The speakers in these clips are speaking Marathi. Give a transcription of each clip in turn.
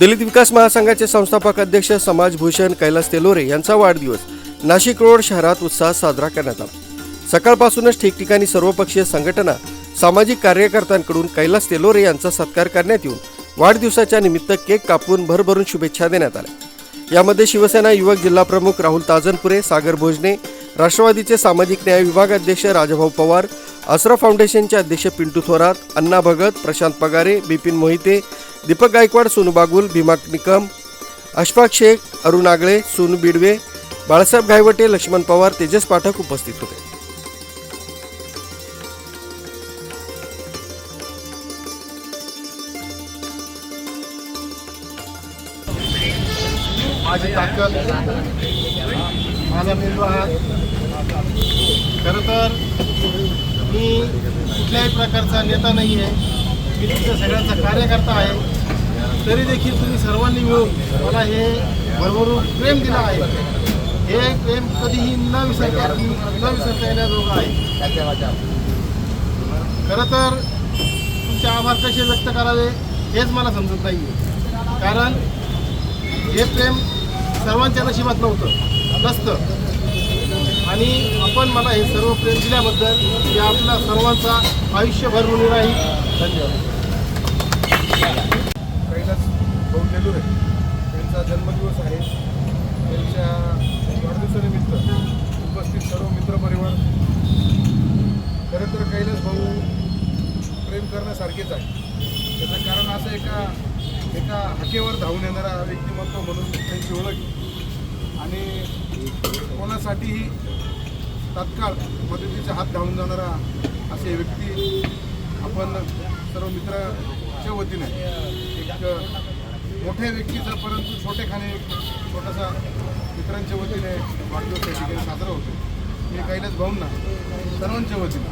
दलित विकास महासंघाचे संस्थापक अध्यक्ष समाजभूषण कैलास तेलोरे यांचा वाढदिवस. नाशिक रोड शहरात उत्साहात साजरा करण्यात आला. सकाळपासूनच ठिकठिकाणी सर्वपक्षीय संघटना सामाजिक कार्यकर्त्यांकडून कैलास तेलोरे यांचा सत्कार करण्यात येऊन वाढदिवसाच्या निमित्त केक कापून भरभरून शुभेच्छा देण्यात आल्या. यामध्ये शिवसेना युवक जिल्हाप्रमुख राहुल ताजनपुरे सागर भोजने राष्ट्रवादीचे सामाजिक न्याय विभाग अध्यक्ष राजभाऊ पवार असरा फाउंडेशनचे अध्यक्ष पिंटू थोरात अण्णा भगत प्रशांत पगारे बिपिन मोहिते दीपक गायकवाड सोनू बागुल भीमा निकम अशफाक शेख अरुण आगळे सोनू बिडवे बाळासाहेब घायवटे लक्ष्मण पवार तेजस पाठक उपस्थित होते. माझी ताकद माझा मेंदू खरं तर मी कुठल्याही प्रकारचा नेता नाही आहे मी तुमच्या सगळ्यांचा कार्यकर्ता आहे. तरी देखील तुम्ही सर्वांनी मिळून मला हे भरभरून प्रेम दिलं आहे. हे प्रेम कधीही न विसरता न विसरता येण्याजोगं आहे. खरं तर तुमचे आभार कसे व्यक्त करावे हेच मला समजत नाही आहे कारण हे प्रेम सर्वांच्या नशिबात नव्हतं नसतं. आणि आपण मला हे सर्व प्रेम दिल्याबद्दल हे आपला सर्वांचा आयुष्यभर ऋणी राहील धन्यवाद. भाऊ आहे. त्यांचा जन्मदिवस आहे. त्यांच्या वाढदिवसानिमित्त उपस्थित सर्व मित्रपरिवार खरं तर कैलास भाऊ प्रेम करण्यासारखेच आहे त्याचं कारण असं एका एका हाकेवर धावून येणारा व्यक्तिमत्व म्हणून त्यांची ओळख आणि कोणासाठीही तात्काळ मदतीचा हात धावून जाणारा असे व्यक्ती आपण सर्व मित्राच्या वतीने एक मोठ्या व्यक्तीचा परंतु छोटेखाने छोटासा मित्रांच्या वतीने वाढदिवस या ठिकाणी साजरा होतो. मी कैलास भाऊंना सर्वांच्या वतीने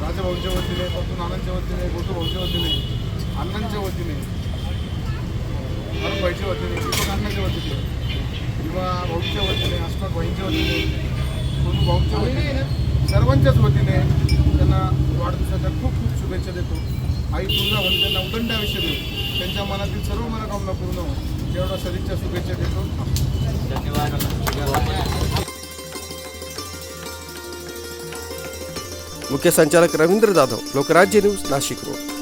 राजाभाऊंच्या वतीने पप्पू नानांच्या वतीने गोटूभाऊच्या वतीने अण्णांच्या वतीने भाईच्या वतीने दीपक अण्णांच्या वतीने किंवा भाऊंच्या वतीने अस्माक भाईंच्या वतीने सोनू भाऊंच्या वतीने सर्वांच्याच वतीने त्यांना वाढदिवसाच्या खूप खूप शुभेच्छा देतो. आई तुळजाभवानी त्यांना उदंड आयुष्य देतो. त्यांच्या मनातील सर्व मनोकामना पूर्ण हो एवढा सदिच्छा शुभेच्छा देतो. मुख्य संचालक रवींद्र जाधव लोकराज्य न्यूज नाशिक रोड.